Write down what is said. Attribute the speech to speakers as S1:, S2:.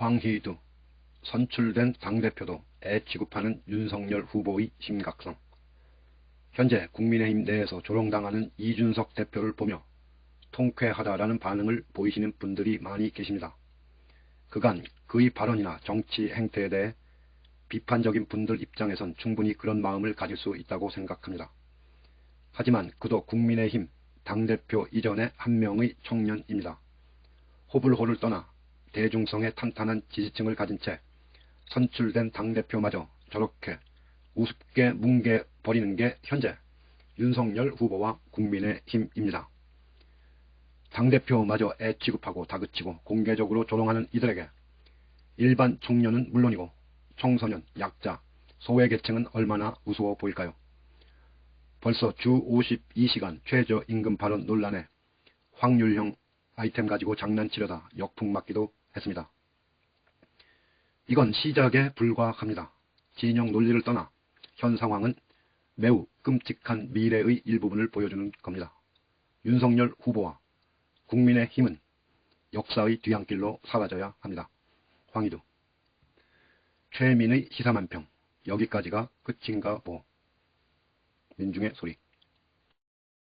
S1: 황희두 선출된 당대표도 애 취급하는 윤석열 후보의 심각성 현재 국민의힘 내에서 조롱당하는 이준석 대표를 보며 통쾌하다라는 반응을 보이시는 분들이 많이 계십니다. 그간 그의 발언이나 정치 행태에 대해 비판적인 분들 입장에선 충분히 그런 마음을 가질 수 있다고 생각합니다. 하지만 그도 국민의힘 당대표 이전의 한 명의 청년입니다. 호불호를 떠나 대중성의 탄탄한 지지층을 가진 채 선출된 당대표마저 저렇게 우습게 뭉개 버리는 게 현재 윤석열 후보와 국민의 힘입니다. 당대표마저 애 취급하고 다그치고 공개적으로 조롱하는 이들에게 일반 청년은 물론이고 청소년, 약자, 소외계층은 얼마나 우스워 보일까요? 벌써 주 52시간 최저임금 발언 논란에 확률형 아이템 가지고 장난치려다 역풍 맞기도 했습니다. 이건 시작에 불과합니다. 진영 논리를 떠나 현 상황은 매우 끔찍한 미래의 일부분을 보여주는 겁니다. 윤석열 후보와 국민의힘은 역사의 뒤안길로 사라져야 합니다. 황희두 최민의 시사만평 여기까지가 끝인가 보 민중의 소리